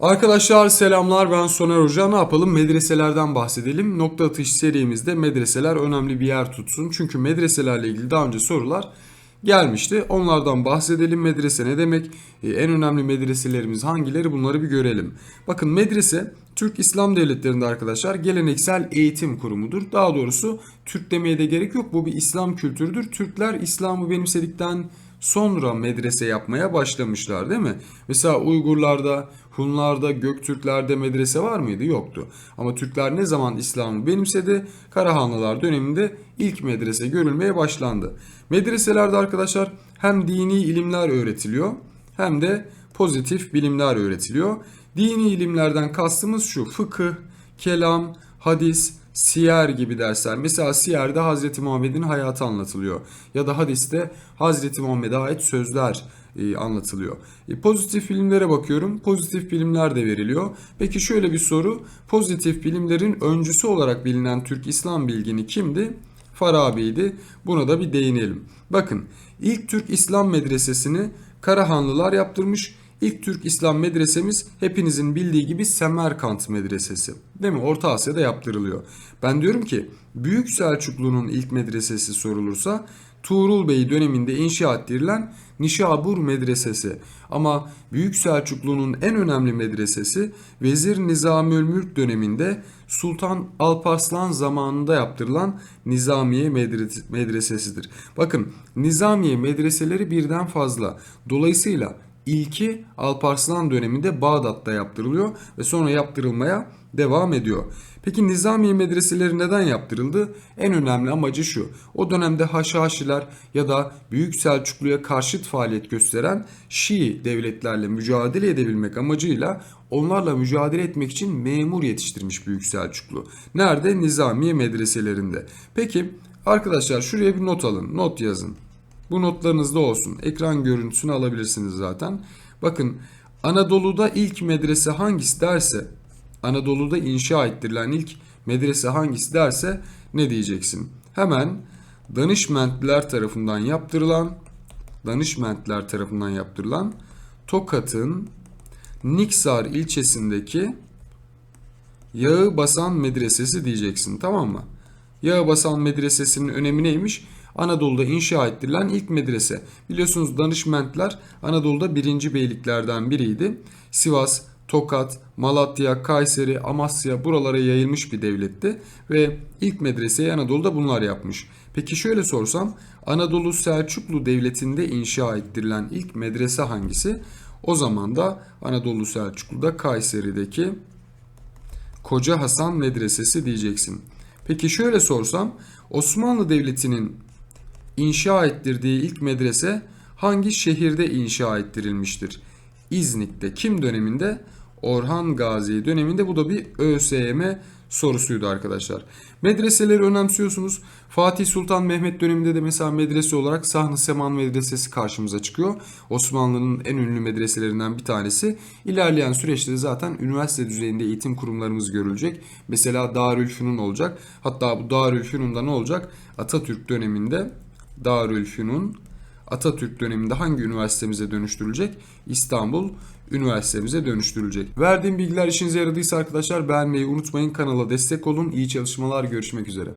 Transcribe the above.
Arkadaşlar selamlar ben Soner Hoca. Ne yapalım? Medreselerden bahsedelim. Nokta atış serimizde medreseler önemli bir yer tutsun. Çünkü medreselerle ilgili daha önce sorular gelmişti. Onlardan bahsedelim. Medrese ne demek? Ee, en önemli medreselerimiz hangileri? Bunları bir görelim. Bakın medrese Türk İslam devletlerinde arkadaşlar geleneksel eğitim kurumudur. Daha doğrusu Türk demeye de gerek yok. Bu bir İslam kültürüdür. Türkler İslam'ı benimsedikten sonra medrese yapmaya başlamışlar değil mi? Mesela Uygurlarda, Hunlarda, Göktürklerde medrese var mıydı? Yoktu. Ama Türkler ne zaman İslam'ı benimsedi? Karahanlılar döneminde ilk medrese görülmeye başlandı. Medreselerde arkadaşlar hem dini ilimler öğretiliyor hem de pozitif bilimler öğretiliyor. Dini ilimlerden kastımız şu fıkıh, kelam, hadis, siyer gibi dersler. Mesela siyerde Hazreti Muhammed'in hayatı anlatılıyor. Ya da hadiste Hazreti Muhammed'e ait sözler e, anlatılıyor. E, pozitif bilimlere bakıyorum. Pozitif bilimler de veriliyor. Peki şöyle bir soru. Pozitif bilimlerin öncüsü olarak bilinen Türk İslam bilgini kimdi? Farabi'ydi. Buna da bir değinelim. Bakın ilk Türk İslam medresesini Karahanlılar yaptırmış. İlk Türk İslam medresemiz hepinizin bildiği gibi Semerkant medresesi. Değil mi? Orta Asya'da yaptırılıyor. Ben diyorum ki Büyük Selçuklu'nun ilk medresesi sorulursa Tuğrul Bey döneminde inşa ettirilen Nişabur Medresesi. Ama Büyük Selçuklu'nun en önemli medresesi Vezir Nizami Mülk döneminde Sultan Alparslan zamanında yaptırılan Nizamiye medre- Medresesidir. Bakın Nizamiye medreseleri birden fazla. Dolayısıyla İlki Alparslan döneminde Bağdat'ta yaptırılıyor ve sonra yaptırılmaya devam ediyor. Peki Nizamiye medreseleri neden yaptırıldı? En önemli amacı şu. O dönemde Haşhaşiler ya da Büyük Selçuklu'ya karşıt faaliyet gösteren Şii devletlerle mücadele edebilmek amacıyla onlarla mücadele etmek için memur yetiştirmiş Büyük Selçuklu. Nerede? Nizamiye medreselerinde. Peki arkadaşlar şuraya bir not alın. Not yazın. Bu notlarınızda olsun. Ekran görüntüsünü alabilirsiniz zaten. Bakın Anadolu'da ilk medrese hangisi derse Anadolu'da inşa ettirilen ilk medrese hangisi derse ne diyeceksin? Hemen Danışmentler tarafından yaptırılan Danışmentler tarafından yaptırılan Tokat'ın Niksar ilçesindeki Yağı Basan Medresesi diyeceksin tamam mı? Yağı Basan Medresesi'nin önemi neymiş? Anadolu'da inşa ettirilen ilk medrese. Biliyorsunuz danışmentler Anadolu'da birinci beyliklerden biriydi. Sivas, Tokat, Malatya, Kayseri, Amasya buralara yayılmış bir devletti ve ilk medreseyi Anadolu'da bunlar yapmış. Peki şöyle sorsam Anadolu Selçuklu Devleti'nde inşa ettirilen ilk medrese hangisi? O zaman da Anadolu Selçuklu'da Kayseri'deki Koca Hasan Medresesi diyeceksin. Peki şöyle sorsam Osmanlı Devleti'nin inşa ettirdiği ilk medrese hangi şehirde inşa ettirilmiştir? İznik'te. Kim döneminde? Orhan Gazi döneminde bu da bir ÖSYM sorusuydu arkadaşlar. Medreseleri önemsiyorsunuz. Fatih Sultan Mehmet döneminde de mesela medrese olarak Sahn-ı Seman Medresesi karşımıza çıkıyor. Osmanlı'nın en ünlü medreselerinden bir tanesi. İlerleyen süreçte de zaten üniversite düzeyinde eğitim kurumlarımız görülecek. Mesela Darülfünun olacak. Hatta bu Darülfünun'da ne olacak? Atatürk döneminde Darülfünun Atatürk döneminde hangi üniversitemize dönüştürülecek? İstanbul Üniversitemize dönüştürülecek. Verdiğim bilgiler işinize yaradıysa arkadaşlar beğenmeyi unutmayın. Kanala destek olun. İyi çalışmalar. Görüşmek üzere.